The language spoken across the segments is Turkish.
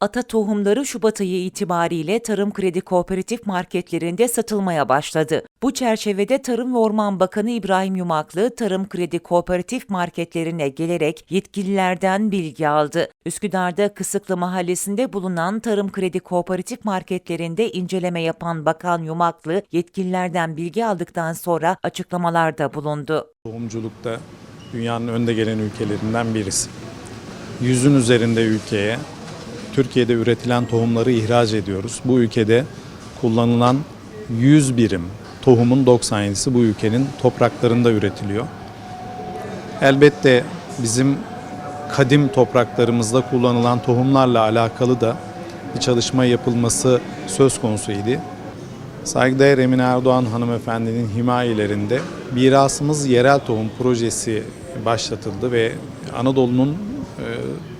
Ata tohumları Şubat ayı itibariyle Tarım Kredi Kooperatif marketlerinde satılmaya başladı. Bu çerçevede Tarım ve Orman Bakanı İbrahim Yumaklı Tarım Kredi Kooperatif marketlerine gelerek yetkililerden bilgi aldı. Üsküdar'da Kısıklı Mahallesi'nde bulunan Tarım Kredi Kooperatif marketlerinde inceleme yapan Bakan Yumaklı yetkililerden bilgi aldıktan sonra açıklamalarda bulundu. Tohumculukta dünyanın önde gelen ülkelerinden birisi. Yüzün üzerinde ülkeye Türkiye'de üretilen tohumları ihraç ediyoruz. Bu ülkede kullanılan 100 birim tohumun 97'si bu ülkenin topraklarında üretiliyor. Elbette bizim kadim topraklarımızda kullanılan tohumlarla alakalı da bir çalışma yapılması söz konusuydu. Saygıdeğer Emine Erdoğan hanımefendinin himayelerinde Mirasımız Yerel Tohum projesi başlatıldı ve Anadolu'nun e,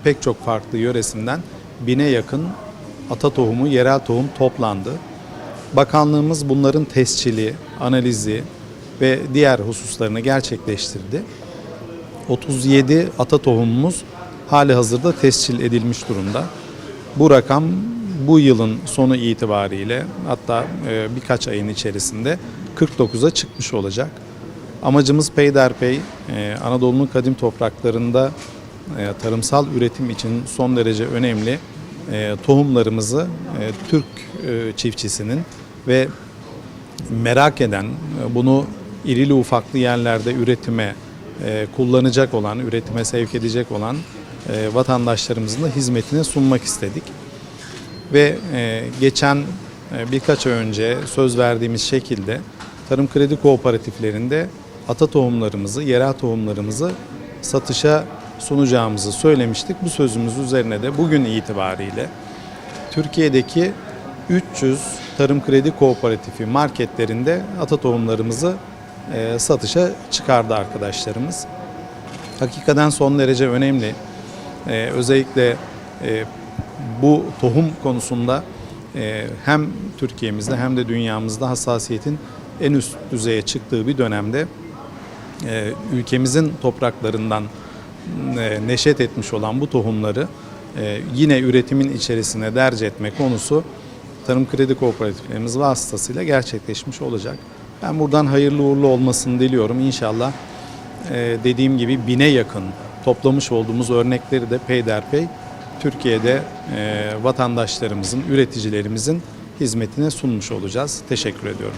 pek çok farklı yöresinden bine yakın ata tohumu, yerel tohum toplandı. Bakanlığımız bunların tescili, analizi ve diğer hususlarını gerçekleştirdi. 37 ata tohumumuz hali hazırda tescil edilmiş durumda. Bu rakam bu yılın sonu itibariyle hatta e, birkaç ayın içerisinde 49'a çıkmış olacak. Amacımız peyderpey e, Anadolu'nun kadim topraklarında e, tarımsal üretim için son derece önemli e, tohumlarımızı e, Türk çiftçisinin ve merak eden, bunu irili ufaklı yerlerde üretime kullanacak olan, üretime sevk edecek olan vatandaşlarımızın da hizmetine sunmak istedik. Ve geçen birkaç ay önce söz verdiğimiz şekilde tarım kredi kooperatiflerinde ata tohumlarımızı, yerel tohumlarımızı satışa sunacağımızı söylemiştik. Bu sözümüz üzerine de bugün itibariyle Türkiye'deki 300 tarım kredi kooperatifi marketlerinde ata tohumlarımızı e, satışa çıkardı arkadaşlarımız. Hakikaten son derece önemli. E, özellikle e, bu tohum konusunda hem Türkiye'mizde hem de dünyamızda hassasiyetin en üst düzeye çıktığı bir dönemde ülkemizin topraklarından neşet etmiş olan bu tohumları e, yine üretimin içerisine derc etme konusu tarım kredi kooperatiflerimiz vasıtasıyla gerçekleşmiş olacak. Ben buradan hayırlı uğurlu olmasını diliyorum. İnşallah e, dediğim gibi bine yakın toplamış olduğumuz örnekleri de peyderpey Türkiye'de e, vatandaşlarımızın, üreticilerimizin hizmetine sunmuş olacağız. Teşekkür ediyorum.